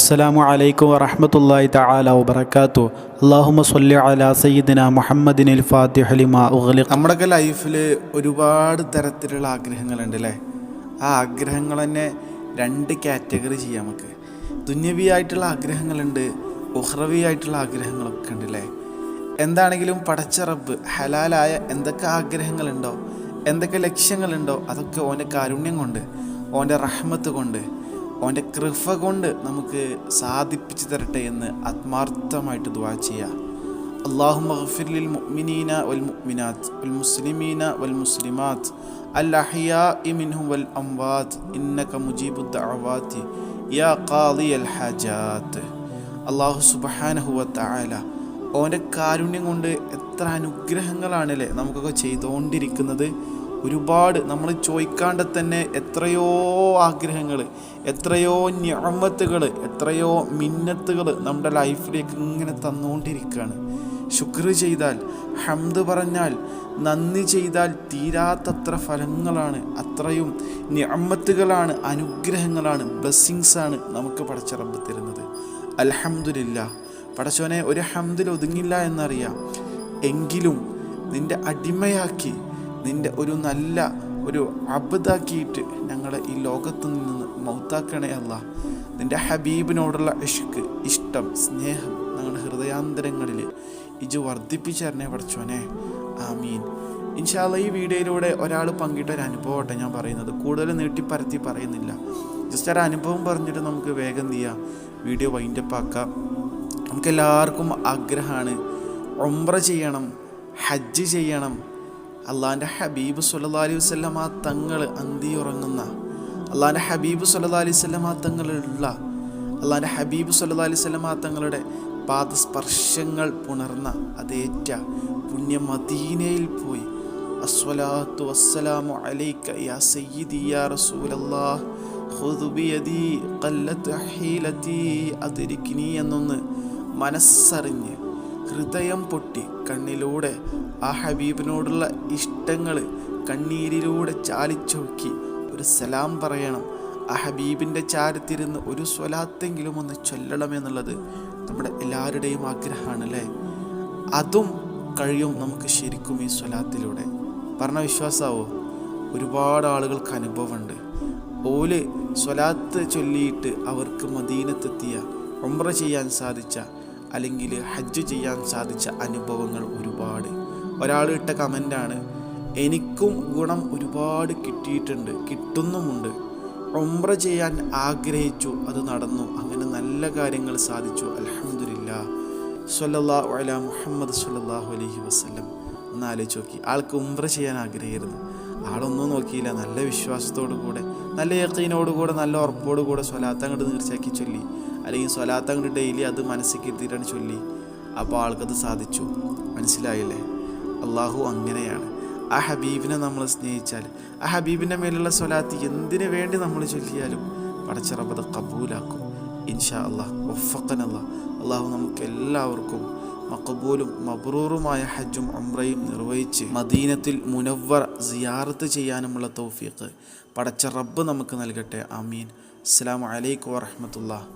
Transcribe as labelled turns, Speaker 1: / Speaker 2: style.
Speaker 1: അസ്സലാമു അലൈക്കും വറഹ്മത്തുള്ളാഹി തആല വബറകാതു അല്ലാഹുമ്മ സ്വല്ലി അലാ സയ്യിദിന മുഹമ്മദിനിൽ ഫാത്തിഹ ലിമാ ഉഗ്ലിഖ.
Speaker 2: നമ്മുടെയൊക്കെ ലൈഫിൽ ഒരുപാട് തരത്തിലുള്ള ആഗ്രഹങ്ങളുണ്ട് അല്ലേ? ആ ആഗ്രഹങ്ങൾ തന്നെ രണ്ട് കാറ്റഗറി ചെയ്യാം നമുക്ക്. ദുന്യവി ആയിട്ടുള്ള ആഗ്രഹങ്ങളുണ്ട് ഉഹ്റവി ആയിട്ടുള്ള ആഗ്രഹങ്ങളൊക്കെ ഉണ്ട് അല്ലേ? എന്താണെങ്കിലും പടച്ച റബ്ബ് ഹലാലായ എന്തൊക്കെ ആഗ്രഹങ്ങളുണ്ടോ എന്തൊക്കെ ലക്ഷ്യങ്ങളുണ്ടോ അതൊക്കെ ഓന്റെ കാരുണ്യം കൊണ്ട് ഓന്റെ റഹ്മത്ത് കൊണ്ട് അവന്റെ കൃപ കൊണ്ട് നമുക്ക് സാധിപ്പിച്ചു തരട്ടെ എന്ന് ആത്മാർത്ഥമായിട്ട് ദ്വാ ചെയ്യുക അള്ളാഹു മഹഫിർലിൽ മുഅ്മിനീന വൽ മുഅ്മിനാത്ത് വൽ മുസ്ലിമീന വൽ മുസ്ലിമാത്ത് അൽ അഹിയാ മിൻഹും വൽ അംവാത് ഇന്നക മുജീബു ദഅവാത്തി യാ ഖാദി അൽ ഹജാത്ത്. അള്ളാഹു സുബ്ഹാനഹു വ തആല ഓന്റെ കാരുണ്യം കൊണ്ട് എത്ര അനുഗ്രഹങ്ങളാണല്ലേ നമുക്കൊക്കെ ചെയ്തുകൊണ്ടിരിക്കുന്നത് ഒരുപാട് നമ്മൾ ചോദിക്കാണ്ട് തന്നെ എത്രയോ ആഗ്രഹങ്ങൾ എത്രയോ ഞാമത്തുകൾ എത്രയോ മിന്നത്തുകൾ നമ്മുടെ ലൈഫിലേക്ക് ഇങ്ങനെ തന്നുകൊണ്ടിരിക്കുകയാണ്. ശുക്ർ ചെയ്താൽ ഹംദ് പറഞ്ഞാൽ നന്ദി ചെയ്താൽ തീരാത്തത്ര ഫലങ്ങളാണ് അത്രയും ഞാമത്തുകളാണ് അനുഗ്രഹങ്ങളാണ് ബ്ലെസ്സിങ്സാണ് നമുക്ക് പടച്ചറമ്പ് തരുന്നത്. അലഹമില്ല പടച്ചോനെ ഒരു ഹംദിൽ ഒതുങ്ങില്ല എന്നറിയാം. എങ്കിലും നിന്റെ അടിമയാക്കി നിന്റെ ഒരു നല്ല ഒരു അബദാക്കിയിട്ട് ഞങ്ങളെ ഈ ലോകത്ത് നിന്ന് മൗത്താക്കണേ അല്ല. നിന്റെ ഹബീബിനോടുള്ള ഇഷ്ക് ഇഷ്ടം സ്നേഹം ഞങ്ങളുടെ ഹൃദയാന്തരങ്ങളിൽ ഇജ് വർദ്ധിപ്പിച്ചറിഞ്ഞേ പഠിച്ചോനെ ആമീൻ. ഇൻഷാല്ല ഈ വീഡിയോയിലൂടെ ഒരാൾ പങ്കിട്ട ഒരു അനുഭവമാട്ടെ ഞാൻ പറയുന്നത്. കൂടുതൽ നീട്ടിപ്പരത്തി പറയുന്നില്ല. ജസ്റ്റ് ഒരു അനുഭവം പറഞ്ഞിട്ട് നമുക്ക് വേഗം എന്ത് ചെയ്യാം? വീഡിയോ വൈൻഡപ്പ് ആക്കാം. നമുക്കെല്ലാവർക്കും ആഗ്രഹമാണ്. ഒമ്ര ചെയ്യണം ഹജ്ജ് ചെയ്യണം അള്ളാന്റെ ഹബീബ് സുല്ലാ അലൈഹി വസ്ലമ തങ്ങൾ ഉറങ്ങുന്ന അള്ളാന്റെ ഹബീബ് സുല്ലാ അലൈഹി വസ്ലമ തങ്ങളുള്ള അള്ളാന്റെ ഹബീബ് സുല്ലാ അലൈഹി വസ്ലമ തങ്ങളുടെ പാദസ്പർശങ്ങൾ പുണർന്ന അതേറ്റ പുണ്യ മദീനയിൽ പോയി. അസ്വലാത്തു വസ്സലാമു അലൈക യാ സയ്യിദി യാ റസൂലല്ലാഹ് ഖുദ് ഹീലതി എന്നൊന്ന് മനസ്സറിഞ്ഞ് ഹൃദയം പൊട്ടി കണ്ണിലൂടെ ആ ഹബീബിനോടുള്ള ഇഷ്ടങ്ങൾ കണ്ണീരിലൂടെ ചാലിച്ചൊക്കി ഒരു സലാം പറയണം. ആ ഹബീബിന്റെ ചാരത്തിരുന്ന് ഒരു സ്വലാത്തെങ്കിലും ഒന്ന് ചൊല്ലണമെന്നുള്ളത് നമ്മുടെ എല്ലാവരുടെയും ആഗ്രഹമാണ് അല്ലേ? അതും കഴിയും നമുക്ക് ശരിക്കും ഈ സ്വലാത്തിലൂടെ. പറഞ്ഞ വിശ്വാസമാവോ ഒരുപാട് ആളുകൾക്ക് അനുഭവമുണ്ട്. ഓൽ സ്വലാത്ത് ചൊല്ലിയിട്ട് അവർക്ക് മദീനത്തെത്തിയ ഒമ്ര ചെയ്യാൻ സാധിച്ച അല്ലെങ്കിൽ ഹജ്ജ് ചെയ്യാൻ സാധിച്ച അനുഭവങ്ങൾ ഒരുപാട്. ഒരാൾ ഇട്ട കമന്റാണ് എനിക്കും ഗുണം ഒരുപാട് കിട്ടിയിട്ടുണ്ട് കിട്ടുന്നുമുണ്ട്. ഒമ്ര ചെയ്യാൻ ആഗ്രഹിച്ചു അത് നടന്നു. അങ്ങനെ നല്ല കാര്യങ്ങൾ സാധിച്ചു. അലഹമില്ല സല്ലല്ലാഹു അല മുഹമ്മദ് സല്ലാഹു അലഹി വസ്ലം ഒന്ന് ആലോചിച്ച് നോക്കി. ആൾക്ക് ഉംറ ചെയ്യാൻ ആഗ്രഹിക്കുന്നു ആളൊന്നും നോക്കിയില്ല. നല്ല വിശ്വാസത്തോടു കൂടെ നല്ല യക്കീനോടുകൂടെ നല്ല ഉറപ്പോടു കൂടെ സ്വലാത്ത് അങ്ങോട്ട് തീർച്ചയാക്കി ചൊല്ലി. അല്ലെങ്കിൽ സ്വലാത്ത് അങ്ങോട്ട് ഡെയിലി അത് മനസ്സിൽ കരുതിയിട്ടാണ് ചൊല്ലി. അപ്പോൾ ആൾക്കത് സാധിച്ചു. മനസ്സിലായില്ലേ? അള്ളാഹു അങ്ങനെയാണ്. ആ ഹബീബിനെ നമ്മൾ സ്നേഹിച്ചാൽ ആ ഹബീബിന്റെ മേലുള്ള സ്വലാത്ത് എന്തിനു വേണ്ടി നമ്മൾ ചൊല്ലിയാലും പടച്ചിറപ്പത് കബൂലാക്കും. ഇൻഷാ അള്ളാഹ് ഒഫക്കൻ അള്ളാഹ് നമുക്ക് എല്ലാവർക്കും മക്കബൂലും മബ്രൂറുമായ ഹജ്ജും അമ്രയും നിർവഹിച്ച് മദീനത്തിൽ മുനവ്വർ സിയാറത്ത് ചെയ്യാനുമുള്ള തൗഫീഖ് പടച്ച റബ്ബ് നമുക്ക് നൽകട്ടെ. അമീൻ അസ്സാം വലൈക്കും വാഹമത്തുള്ള